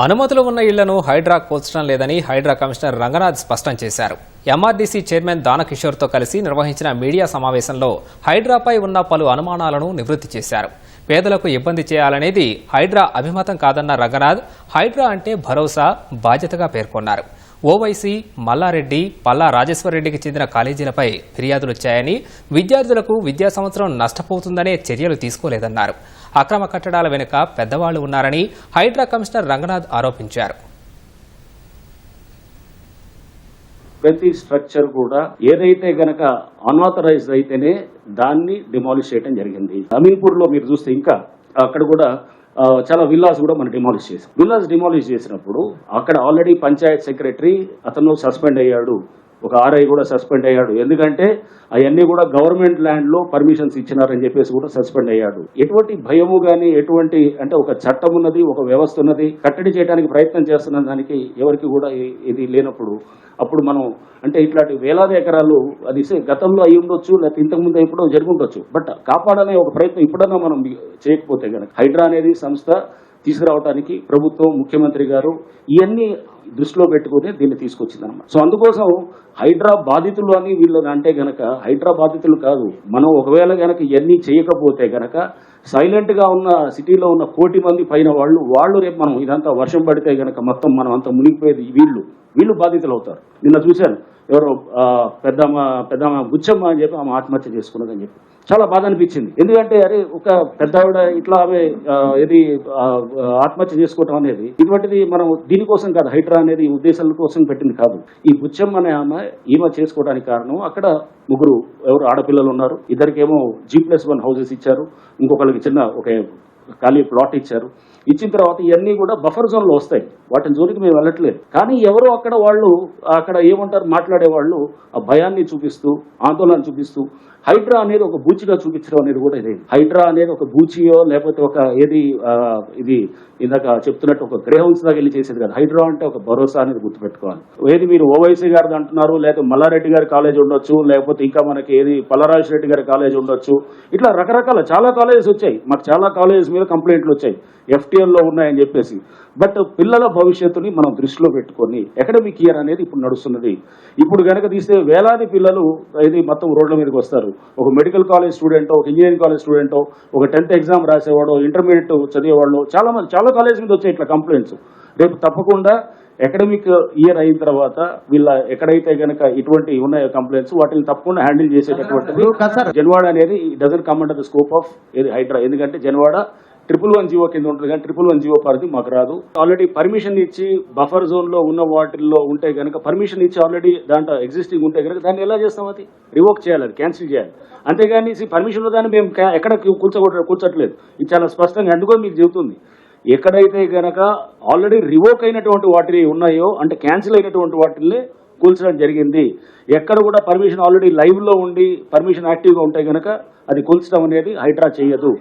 అనుమతులు ఉన్న ఇళ్ళను హైడ్రా కూల్చడం లేదని హైడ్రా కమిషనర్ రంగనాథ్ స్పష్టం చేశారు. ఎంఆర్డీసీ చైర్మన్ దానకిషోర్తో కలిసి నిర్వహించిన మీడియా సమావేశంలో హైడ్రాపై ఉన్న పలు అనుమానాలను నివృత్తి చేశారు. పేదలకు ఇబ్బంది చేయాలనేది హైడ్రా అభిమతం కాదన్న రంగనాథ్ హైడ్రా అంటే భరోసా బాధ్యతగా పేర్కొన్నారు. ఓవైసీ మల్లారెడ్డి పల్లా రాజేశ్వరరెడ్డికి చెందిన కాలేజీలపై ఫిర్యాదులొచ్చాయని విద్యార్థులకు విద్యా సంవత్సరం నష్టపోతుందనే చర్యలు తీసుకోలేదన్నారు. అక్రమ కట్టడాల వెనుక పెద్దవాళ్ళు ఉన్నారని హైడ్రా కమిషనర్ రంగనాథ్ ఆరోపించారు. ప్రతి స్ట్రక్చర్ కూడా ఏదైతే గనక అన్ఆథరైజ్ అయితేనే దాన్ని డిమాలిష్ చేయడం జరిగింది. అమీన్పూర్లో మీరు చూస్తే ఇంకా అక్కడ కూడా చాలా విల్లాస్ కూడా మనం డిమాలిష్ చేసాం విల్లాస్ డిమాలిష్ చేసినప్పుడు అక్కడ ఆల్రెడీ పంచాయత్ సెక్రటరీ అతను సస్పెండ్ అయ్యాడు. ఒక ఆర్ఐ కూడా సస్పెండ్ అయ్యాడు. ఎందుకంటే అవన్నీ కూడా గవర్నమెంట్ ల్యాండ్లో పర్మిషన్స్ ఇచ్చినారని చెప్పేసి కూడా సస్పెండ్ అయ్యాడు. ఎటువంటి భయము కానీ ఎటువంటి అంటే ఒక చట్టం ఉన్నది ఒక వ్యవస్థ ఉన్నది కట్టడి చేయడానికి ప్రయత్నం చేస్తున్న దానికి ఎవరికి కూడా ఇది లేనప్పుడు అప్పుడు మనం అంటే ఇట్లాంటి వేలాది ఎకరాలు అది సే- గతంలో అయి ఉండొచ్చు లేకపోతే ఇంతకుముందు ఎప్పుడో జరుగుండొచ్చు బట్ కాపాడనే ఒక ప్రయత్నం ఇప్పుడన్నా మనం చేయకపోతే కనుక హైడ్రా అనేది సంస్థ తీసుకురావడానికి ప్రభుత్వం ముఖ్యమంత్రి గారు ఇవన్నీ దృష్టిలో పెట్టుకుని దీన్ని తీసుకొచ్చింది అనమాట సో అందుకోసం హైడ్రా బాధితులు అని వీళ్ళు అంటే గనక హైడ్రా బాధితులు కాదు. మనం ఒకవేళ గనక ఇవన్నీ చేయకపోతే గనక సైలెంట్గా ఉన్న సిటీలో ఉన్న కోటి మంది పైన వాళ్ళు వాళ్ళు రేపు మనం ఇదంతా వర్షం పడితే గనక మొత్తం మనం అంతా మునిగిపోయేది వీళ్ళు. వీళ్ళు బాధితులు అవుతారు నిన్న చూశాను. ఎవరో పెద్దమ్మ పెద్దమ్మ గుచ్చమ్మ అని చెప్పి ఆమె ఆత్మహత్య చేసుకున్నదని చెప్పి. చాలా బాధ అనిపించింది. ఎందుకంటే అరే ఒక పెద్ద ఆవిడ ఇట్లా ఆమె ఇది ఆత్మహత్య చేసుకోవటం అనేది ఇటువంటిది మనం దీనికోసం కాదు హైడ్రా అనేది ఈ ఉద్దేశాల కోసం పెట్టింది కాదు. ఈ బుచ్చమ్మ అనే ఆమె ఈమె చేసుకోవడానికి కారణం అక్కడ ముగ్గురు ఎవరు ఆడపిల్లలు ఉన్నారు. ఇద్దరికేమో జీ ప్లస్ వన్ హౌసెస్ ఇచ్చారు. ఇంకొకరికి చిన్న ఒక ఖాళీ ప్లాట్ ఇచ్చారు. ఇచ్చిన తర్వాత ఇవన్నీ కూడా బఫర్ జోన్లో వస్తాయి. వాటిని జోలికి మేము వెళ్ళట్లేదు. కానీ ఎవరో అక్కడ వాళ్ళు అక్కడ ఏమంటారు మాట్లాడే వాళ్ళు ఆ భయాన్ని చూపిస్తూ ఆందోళన చూపిస్తూ హైడ్రా అనేది ఒక బూచిగా చూపించడం అనేది కూడా ఇదే. హైడ్రా అనేది ఒక బూచియో లేకపోతే ఒక ఏది ఇది ఇందాక చెప్తున్నట్టు ఒక గ్రేహౌన్స్ దాకా వెళ్ళి చేసేది కాదు. హైడ్రా అంటే ఒక భరోసా అనేది గుర్తుపెట్టుకోవాలి. ఏది మీరు ఓవైసీ గారిది అంటున్నారు లేకపోతే మల్లారెడ్డి గారి కాలేజ్ ఉండొచ్చు లేకపోతే ఇంకా మనకి ఏది పలరాజ్ రెడ్డి గారి కాలేజ్ ఉండొచ్చు. ఇట్లా రకరకాల చాలా కాలేజెస్ వచ్చాయి. మాకు చాలా కాలేజెస్ మీద కంప్లైంట్లు వచ్చాయి. ఎఫ్టీఎల్లో ఉన్నాయని చెప్పేసి. బట్ పిల్లల భవిష్యత్తుని మనం దృష్టిలో పెట్టుకొని అకాడమిక్ ఇయర్ అనేది ఇప్పుడు నడుస్తున్నది. ఇప్పుడు కనుక తీస్తే వేలాది పిల్లలు ఇది మొత్తం రోడ్ల మీదకి వస్తారు. ఒక మెడికల్ కాలేజ్ స్టూడెంటో ఒక ఇంజనీరింగ్ కాలేజ్ స్టూడెంటో ఒక టెన్త్ ఎగ్జామ్ రాసేవాడు ఇంటర్మీడియట్ చదివేవాళ్ళు చాలా మంది చాలా కాలేజ్ మీద వచ్చాయి ఇట్లా కంప్లైంట్స్ రేపు తప్పకుండా అకాడమిక్ ఇయర్ అయిన తర్వాత వీళ్ళ ఎక్కడైతే గనక ఇటువంటి ఉన్నాయో కంప్లైంట్స్ వాటిని తప్పకుండా హ్యాండిల్ చేసేటటువంటిది జన్వాడ అనేది doesn't come under the scope of Hydraa. ఎందుకంటే జన్వాడ ట్రిపుల్ వన్ జీవో కింద ఉంటుంది కానీ ట్రిపుల్ వన్ జీవో పరిధి మాకు రాదు. ఆల్రెడీ పర్మిషన్ ఇచ్చి బఫర్ జోన్లో ఉన్న వాటిల్లో ఉంటే కనుక పర్మిషన్ ఇచ్చి ఆల్రెడీ దాంట్లో ఎగ్జిస్టింగ్ ఉంటే గనక దాన్ని ఎలా చేస్తాం అది? రివోక్ చేయాలి అది క్యాన్సిల్ చేయాలి. అంతేగాని పర్మిషన్ దాన్ని మేము ఎక్కడ కూర్చోకూడదు కూర్చోట్లేదు. ఇది చాలా స్పష్టంగా ఎందుకో మీకు చెబుతుంది. ఎక్కడైతే గనక ఆల్రెడీ రివోక్ అయినటువంటి వాటిని ఉన్నాయో అంటే క్యాన్సిల్ అయినటువంటి వాటిని కూల్చడం జరిగింది. ఎక్కడ కూడా పర్మిషన్ ఆల్రెడీ లైవ్లో ఉండి పర్మిషన్ యాక్టివ్గా ఉంటే గనక అది కూల్చడం అనేది హైడ్రా చేయదు.